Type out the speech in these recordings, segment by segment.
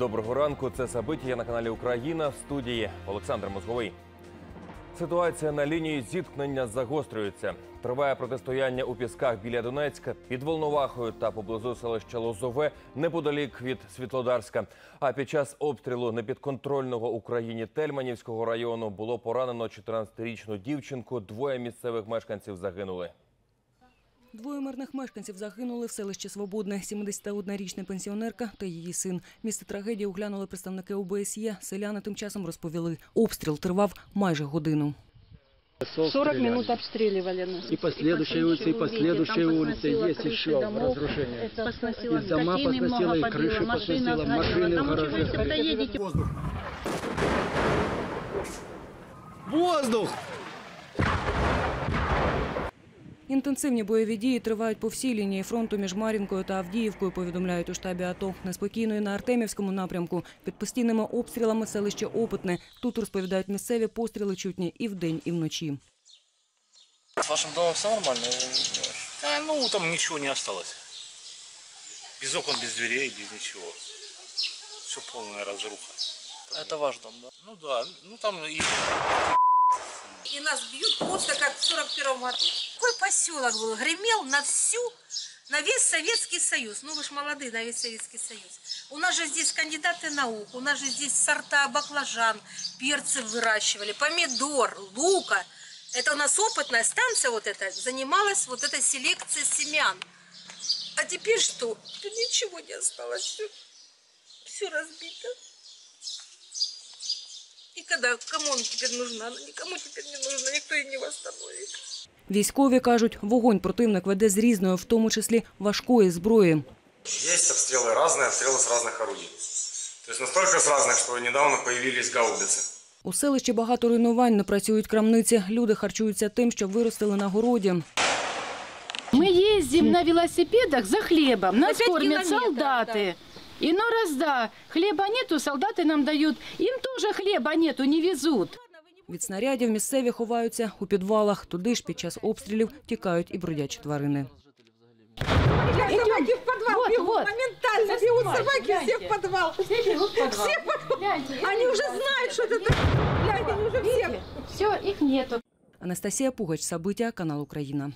Доброго ранку. Це Сабиття на каналі Україна в студії Олександр Мозговий. Ситуація на лінії зіткнення загострюється. Триває протистояння у пісках біля Донецька, під Волновахою та поблизу селища Лозове, неподалік від Світлодарська. А під час обстрілу непідконтрольного Україні Тельманівського району було поранено 14-річну дівчинку. Двоє місцевих мешканців загинули. Двоє мирних мешканців загинули в селищі Свободне. 71-річна пенсіонерка та її син. Місце трагедії оглянули представники ОБСЄ. Селяни тим часом розповіли. Обстріл тривав майже годину. 40 минут обстреливали нас. И последующая улица, и последующая улица, есть еще разрушения. Посносило И дома скотины посносило, много и побило, крыши машина посносило, сгорела. машины в Там гараже. очень вы доедете. Воздух! Інтенсивні бойові дії тривають по всій лінії фронту між Мар'їнкою та Авдіївкою, повідомляють у штабі АТО. Неспокійно і на Артемівському напрямку. Під постійними обстрілами селище Опитне. Тут, розповідають місцеві, постріли чутні і вдень, і вночі. С вашим домом все нормально? или не очень? А, ну, там ничего не осталось. Без окон, без дверей, без ничего. Все полная разруха. Это ваш дом, да? Ну да, ну там и И нас бьют просто как в 41 году. Какой поселок был, гремел на всю, на весь Советский Союз. Ну вы ж молодые, на весь Советский Союз. У нас же здесь кандидаты наук, у нас же здесь сорта баклажан, перцы выращивали, помидор, лука. Это у нас опытная станция вот эта занималась вот этой селекцией семян. А теперь что? Тут ничего не осталось, все, все разбито. И когда, кому она теперь нужна? Она никому теперь не нужна, никто ее не восстановит. Військові кажуть, вогонь противник веде з різної, в тому числі важкої зброї. Есть обстрелы разные, обстрелы с разных орудий. То есть настолько с разных, что недавно появились гаубицы. У селищі багато руйнувань, не працюють крамниці. Люди харчуються тим, що виростили на городі. Мы ездим на велосипедах за хлебом. Нас пять кормят километров, солдаты. И ну раз да, хлеба нету, солдаты нам дают. Им тоже хлеба нету, не везут. Від снарядів місцеві ховаються у підвалах. Туди ж під час обстрілів тікають і бродячі тварини. Собаки в подвал Вот, бегут, вот. моментально бегут собаки все в подвал. Все в подвал. Они уже знают, что это такое. Гляньте, они уже все Все, их нету. Анастасія Пугач, Сабиття, канал Україна.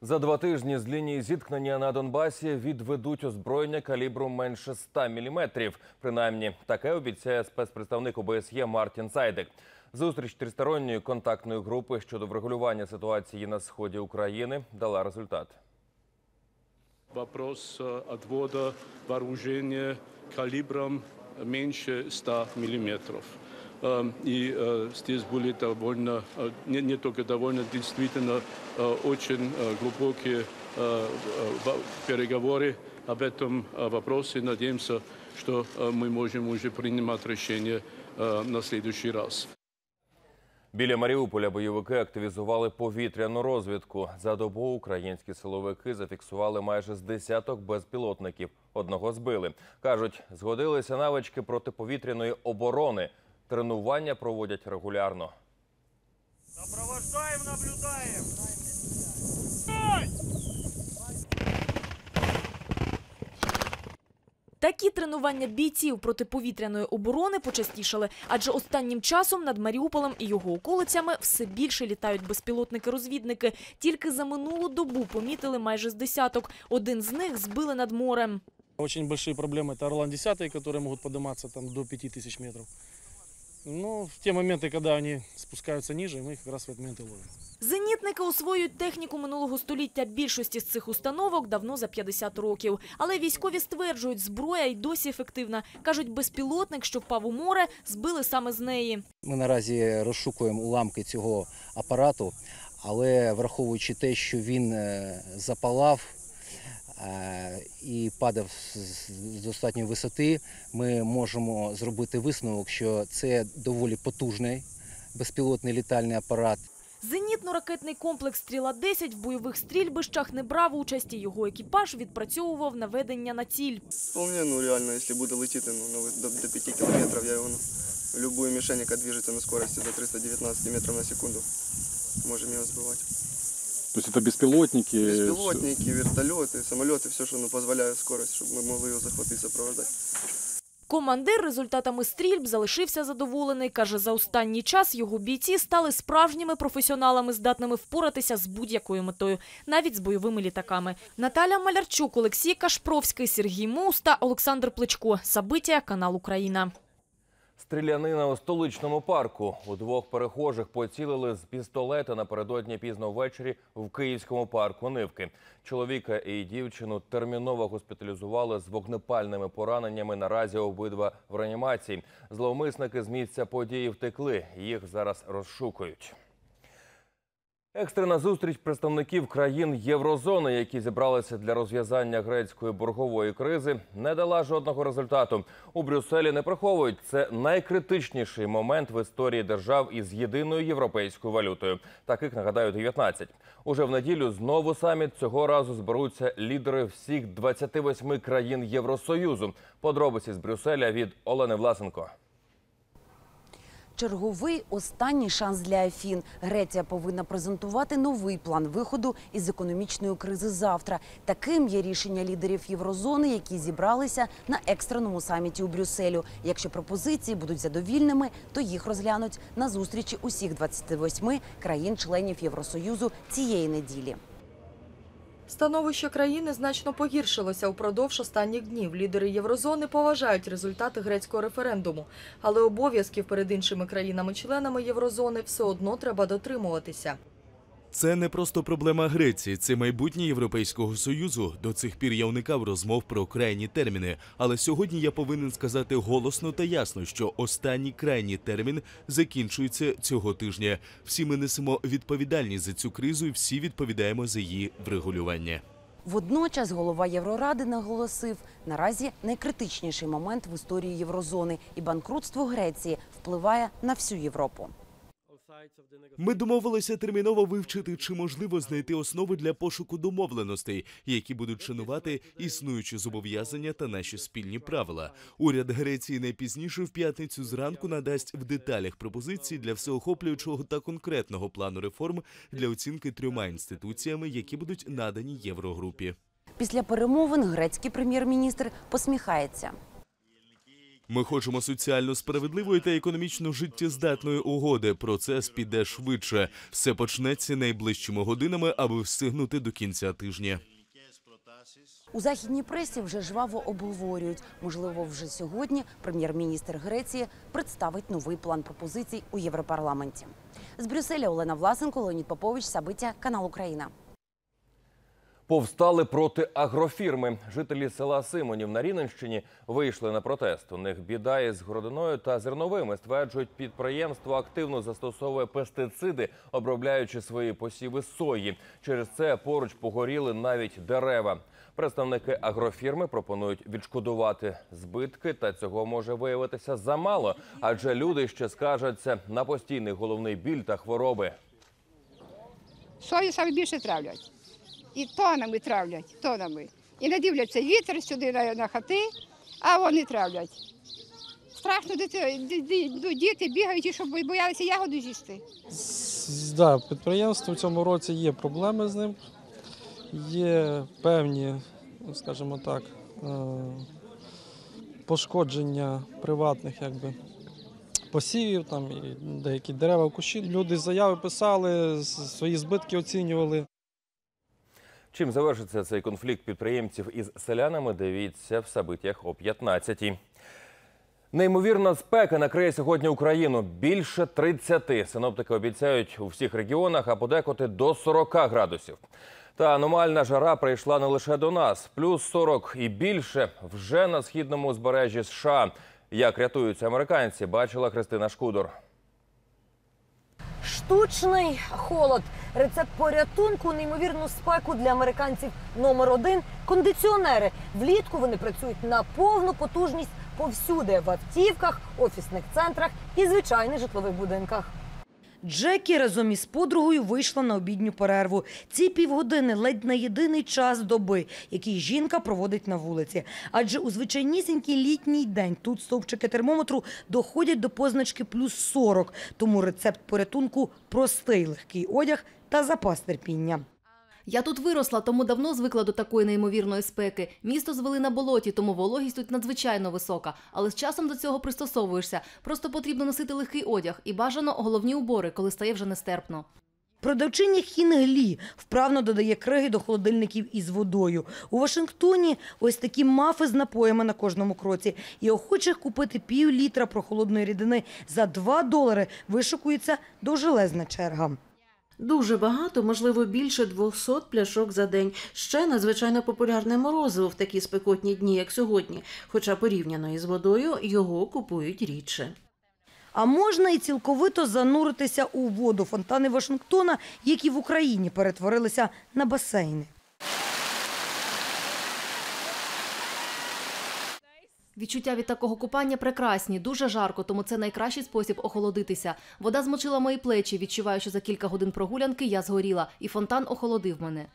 За два тижні з лінії зіткнення на Донбасі відведуть озброєння калібру менше 100 мм. Принаймні, таке обіцяє спецпредставник ОБСЄ Мартін Сайдек. Зустріч тристоронньої контактної групи щодо врегулювання ситуації на сході України дала результат. Вопрос э, отвода вооружения калибром меньше 100 миллиметров. Эм, И э, здесь были довольно, э, не, не только довольно, действительно э, очень э, глубокие э, э, во- переговоры об этом э, вопросе. Надеемся, что э, мы можем уже принимать решение э, на следующий раз. Біля Маріуполя бойовики активізували повітряну розвідку. За добу українські силовики зафіксували майже з десяток безпілотників. Одного збили. Кажуть, згодилися навички протиповітряної оборони. Тренування проводять регулярно. Такі тренування бійців протиповітряної оборони почастішали, адже останнім часом над Маріуполем і його околицями все більше літають безпілотники-розвідники. Тільки за минулу добу помітили майже з десяток. Один з них збили над морем. Очень большие проблемы. Это Орлан-10, которые могут подниматься там до 5000 метров. Но в те моменты, когда они спускаются ниже, мы их как раз в этот момент и ловим. Зенітники освоюють техніку минулого століття. Більшості з цих установок давно за 50 років. Але військові стверджують, зброя й досі ефективна. Кажуть, безпілотник, що впав у море, збили саме з неї. Ми наразі розшукуємо уламки цього апарату, але враховуючи те, що він е, запалав е, і падав з достатньої висоти, ми можемо зробити висновок, що це доволі потужний безпілотний літальний апарат. Зенітно-ракетний комплекс «Стріла-10» в бойових стрільбищах не брав участі. Його екіпаж відпрацьовував наведення на ціль. Вполне, ну реально, если буде летіти ну, до, до 5 километров, я его, ну, любую мишень, яка движется на скорости до 319 метров на секунду, можем его сбивать. То есть это беспилотники? Беспилотники, вертолеты, самолеты, все, что ну, позволяет скорость, чтобы мы могли его захватить, сопровождать. Командир результатами стрільб залишився задоволений. Каже, за останній час його бійці стали справжніми професіоналами, здатними впоратися з будь-якою метою, навіть з бойовими літаками. Наталя Малярчук, Олексій Кашпровський, Сергій Мус та Олександр Плечко. Сабиття, канал Україна. Стрілянина у столичному парку. У двох перехожих поцілили з пістолета напередодні пізно ввечері в Київському парку Нивки. Чоловіка і дівчину терміново госпіталізували з вогнепальними пораненнями. Наразі обидва в реанімації. Зловмисники з місця події втекли. Їх зараз розшукують. Екстрена зустріч представників країн Єврозони, які зібралися для розв'язання грецької боргової кризи, не дала жодного результату. У Брюсселі не приховують це найкритичніший момент в історії держав із єдиною європейською валютою. Таких нагадаю 19. Уже в неділю знову саміт цього разу зберуться лідери всіх 28 країн Євросоюзу. Подробиці з Брюсселя від Олени Власенко. Черговий останній шанс для Афін. Греція повинна презентувати новий план виходу із економічної кризи завтра. Таким є рішення лідерів Єврозони, які зібралися на екстреному саміті у Брюсселю. Якщо пропозиції будуть задовільними, то їх розглянуть на зустрічі усіх 28 країн-членів Євросоюзу цієї неділі. Становище країни значно погіршилося упродовж останніх днів. Лідери Єврозони поважають результати грецького референдуму, але обов'язків перед іншими країнами-членами Єврозони все одно треба дотримуватися. Це не просто проблема Греції, це майбутнє Європейського Союзу. До цих пір я уникав розмов про крайні терміни. Але сьогодні я повинен сказати голосно та ясно, що останній крайній термін закінчується цього тижня. Всі ми несемо відповідальність за цю кризу, і всі відповідаємо за її врегулювання. Водночас голова Євроради наголосив, наразі найкритичніший момент в історії Єврозони, і банкрутство Греції впливає на всю Європу. Ми домовилися терміново вивчити, чи можливо знайти основи для пошуку домовленостей, які будуть шанувати існуючі зобов'язання та наші спільні правила. Уряд Греції найпізніше в п'ятницю зранку надасть в деталях пропозиції для всеохоплюючого та конкретного плану реформ для оцінки трьома інституціями, які будуть надані Єврогрупі. Після перемовин грецький прем'єр-міністр посміхається. Ми хочемо соціально справедливої та економічно життєздатної угоди. Процес піде швидше. Все почнеться найближчими годинами, аби встигнути до кінця тижня. У західній пресі вже жваво обговорюють. Можливо, вже сьогодні прем'єр-міністр Греції представить новий план пропозицій у Європарламенті. З Брюсселя Олена Власенко, Леонід Попович, Сабиття, канал Україна. Повстали проти агрофірми. Жителі села Симонів на Рівненщині вийшли на протест. У них біда із городиною та зерновими. Стверджують, підприємство активно застосовує пестициди, обробляючи свої посіви сої. Через це поруч погоріли навіть дерева. Представники агрофірми пропонують відшкодувати збитки, та цього може виявитися замало, адже люди ще скаржаться на постійний головний біль та хвороби. Сою саме більше травлять. І тонами травлять, тонами. І не дивляться вітер сюди на, на хати, а вони травлять. Страшно дити, ді- ді- діти бігають, щоб боялися ягоду з'їсти. Да, підприємство в цьому році є проблеми з ним. Є певні, ну, скажімо так, е, пошкодження приватних якби, посівів, там і деякі дерева кущі. Люди заяви писали, свої збитки оцінювали. Чим завершиться цей конфлікт підприємців із селянами, дивіться в Сабитях о 15 Неймовірна спека накриє сьогодні Україну. Більше 30. Синоптики обіцяють у всіх регіонах, а подекуди до 40 градусів. Та аномальна жара прийшла не лише до нас. Плюс 40 і більше вже на східному узбережжі США. Як рятуються американці, бачила Христина Шкудор. Штучний холод. Рецепт порятунку, неймовірну спеку для американців номер один кондиціонери. Влітку вони працюють на повну потужність повсюди в автівках, офісних центрах і звичайних житлових будинках. Джекі разом із подругою вийшла на обідню перерву. Ці півгодини ледь не єдиний час доби, який жінка проводить на вулиці. Адже у звичайнісінький літній день тут стовпчики термометру доходять до позначки плюс 40. Тому рецепт порятунку простий легкий одяг та запас терпіння. Я тут виросла, тому давно звикла до такої неймовірної спеки. Місто звели на болоті, тому вологість тут надзвичайно висока. Але з часом до цього пристосовуєшся. Просто потрібно носити легкий одяг і бажано головні убори, коли стає вже нестерпно. Продавчиня Хінглі вправно додає криги до холодильників із водою. У Вашингтоні ось такі мафи з напоями на кожному кроці. І охочих купити пів літра прохолодної рідини за 2 долари вишукується довжелезна черга. Дуже багато, можливо, більше 200 пляшок за день. Ще надзвичайно популярне морозиво в такі спекотні дні, як сьогодні. Хоча порівняно із водою його купують рідше. А можна і цілковито зануритися у воду. Фонтани Вашингтона, які в Україні перетворилися на басейни. Відчуття від такого купання прекрасні, дуже жарко, тому це найкращий спосіб охолодитися. Вода змочила мої плечі, відчуваю, що за кілька годин прогулянки я згоріла, і фонтан охолодив мене.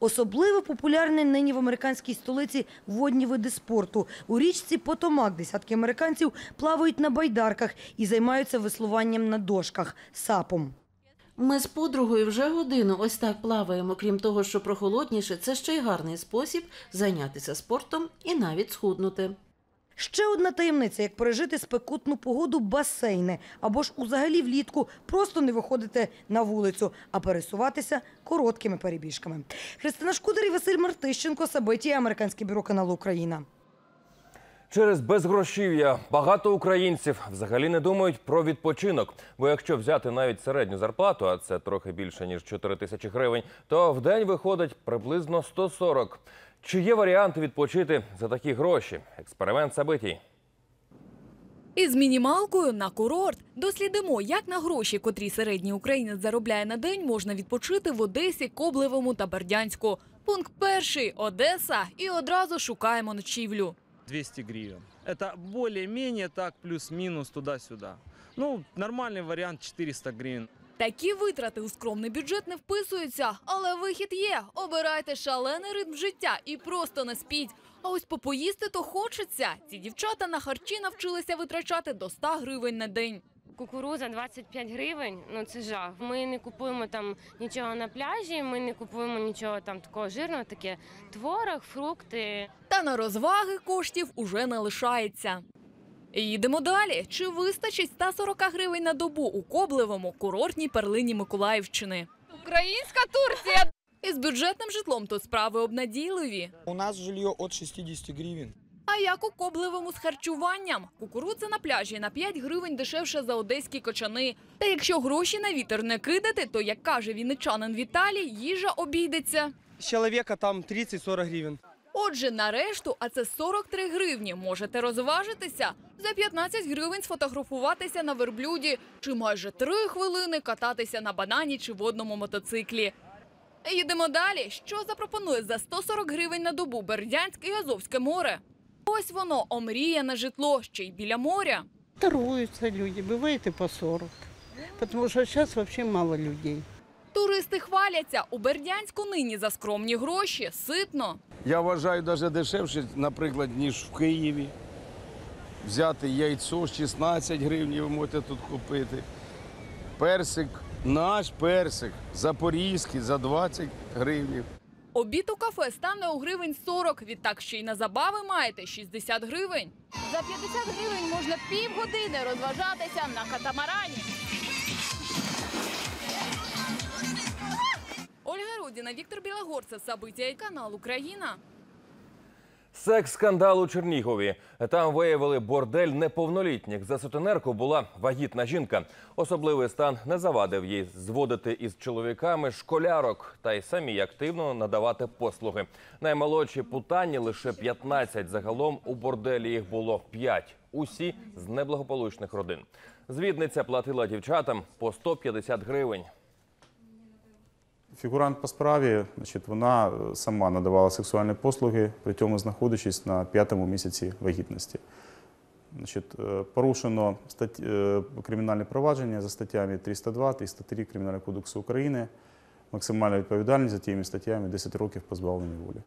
Особливо популярні нині в американській столиці водні види спорту. У річці Потомак десятки американців плавають на байдарках і займаються веслуванням на дошках сапом. Ми з подругою вже годину ось так плаваємо. Крім того, що прохолодніше, це ще й гарний спосіб зайнятися спортом і навіть схуднути. Ще одна таємниця, як пережити спекотну погоду басейни або ж узагалі влітку просто не виходити на вулицю, а пересуватися короткими перебіжками. Христина Шкудер і Василь Мартищенко, Сабиті, Американське бюро каналу Україна. Через безгрошів'я багато українців взагалі не думають про відпочинок. Бо якщо взяти навіть середню зарплату, а це трохи більше ніж 4 тисячі гривень, то в день виходить приблизно 140. Чи є варіанти відпочити за такі гроші? Експеримент Сабитій. Із мінімалкою на курорт дослідимо, як на гроші, котрі середній українець заробляє на день, можна відпочити в Одесі, Коблевому та Бердянську. Пункт перший Одеса, і одразу шукаємо ночівлю. 200 гривен. Это более-менее так, плюс-минус туда-сюда. Ну, нормальный вариант 400 гривен. Такі витрати у скромний бюджет не вписуються, але вихід є. Обирайте шалений ритм життя і просто не спіть. А ось попоїсти то хочеться. Ці дівчата на харчі навчилися витрачати до 100 гривень на день. Кукуруза 25 гривень, ну це жах. Ми не купуємо там нічого на пляжі, ми не купуємо нічого там такого жирного, таке творог, фрукти. Та на розваги коштів уже не лишається. Їдемо далі. Чи вистачить 140 гривень на добу у Коблевому курортній перлині Миколаївщини? Українська Турція! Із бюджетним житлом тут справи обнадійливі. У нас жилье от 60 гривен. А як у Коблевому з харчуванням? Кукурудза на пляжі на 5 гривень дешевше за одеські кочани. Та якщо гроші на вітер не кидати, то, як каже вінничанин Віталій, їжа обійдеться. С человека там 30-40 гривен. Отже, на решту, а це 43 гривні, можете розважитися. За 15 гривень сфотографуватися на верблюді, чи майже 3 хвилини кататися на банані чи водному мотоциклі. Їдемо далі. Що запропонує за 140 гривень на добу Бердянськ і Азовське море? Ось воно, омріяне житло, ще й біля моря. Торгуются люди, бывает и по 40. Потому что сейчас вообще мало людей. Туристи хваляться. У Бердянську нині за скромні гроші, ситно. Я вважаю навіть дешевше, наприклад, ніж в Києві. Взяти яйцо 16 гривень ви можете тут купити. Персик, наш персик, запорізький за 20 гривень. Обід у кафе стане у гривень 40, відтак ще й на забави маєте 60 гривень. За 50 гривень можна півгодини розважатися на катамарані. Ольга Віктор Білогорцев, Сабиття і канал Україна. Секс-скандал у Чернігові. Там виявили бордель неповнолітніх. За сутенерку була вагітна жінка. Особливий стан не завадив їй зводити із чоловіками школярок та й самі активно надавати послуги. Наймолодші путані лише 15. Загалом у борделі їх було 5. Усі з неблагополучних родин. Звідниця платила дівчатам по 150 гривень. Фігурант по справі, значить, вона е, сама надавала сексуальні послуги, при цьому знаходячись на п'ятому місяці вагітності. Значить, е, порушено стать... е, кримінальне провадження за статтями 302, 303 Кримінального кодексу України. Максимальна відповідальність за тими статтями 10 років позбавлення волі.